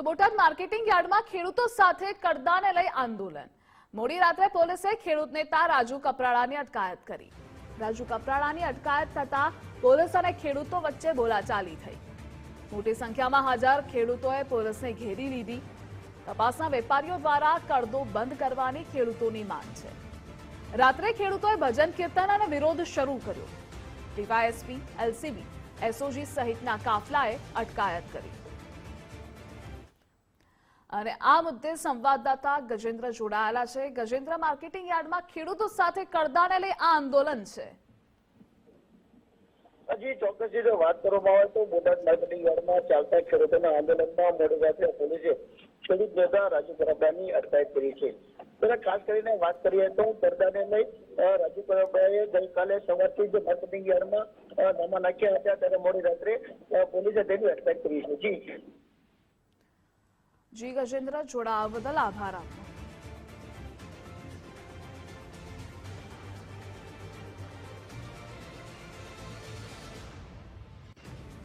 તો બોટાદ માર્કેટિંગ યાર્ડમાં ખેડૂતો સાથે કડદાને લઈ આંદોલન. મોડી રાત્રે પોલીસે ખેડૂત નેતા રાજુ કપરાળાની અટકાયત કરી. રાજુ કપરાળાની અટકાયત થતા પોલીસ અને ખેડૂતો વચ્ચે બોલાચાલી થઈ. મોટી સંખ્યામાં હાજર ખેડૂતોએ પોલીસને ઘેરી લીધી. તપાસના વેપારીઓ દ્વારા કડદો બંધ કરવાની ખેડૂતોની માંગ છે. રાત્રે ખેડૂતોએ ભજન કીર્તન અને વિરોધ શરૂ કર્યો. ડીવાયએસપી, એલસીબી, એસઓજી સહિતના કાફલાએ અટકાયત કરી. અને આ મુદ્દે સંવાદદાતા ગજેન્દ્ર જોડાયેલા છે. ગજેન્દ્ર, માર્કેટિંગ યાર્ડમાં ખેડૂતો સાથે કરદાને લઈ આ આંદોલન છે. હજી ચોક્કસ જો વાત કરવામાં આવે તો બોટાદ માર્કેટિંગ યાર્ડમાં ચાલતા ખેડૂતોના આંદોલનમાં મોડી પોલીસે ખેડૂત નેતા રાજુ કરાબાની અટકાયત કરી છે. ત્યારે ખાસ કરીને વાત કરીએ તો પડદાને લઈ રાજુ કરાબાએ ગઈકાલે સવારથી જ માર્કેટિંગ યાર્ડમાં નામા નાખ્યા હતા. ત્યારે મોડી રાત્રે પોલીસે તેની અટકાયત કરી છે. જી. જી ગજેન્દ્ર જોડાવા બદલ આભાર આપનો.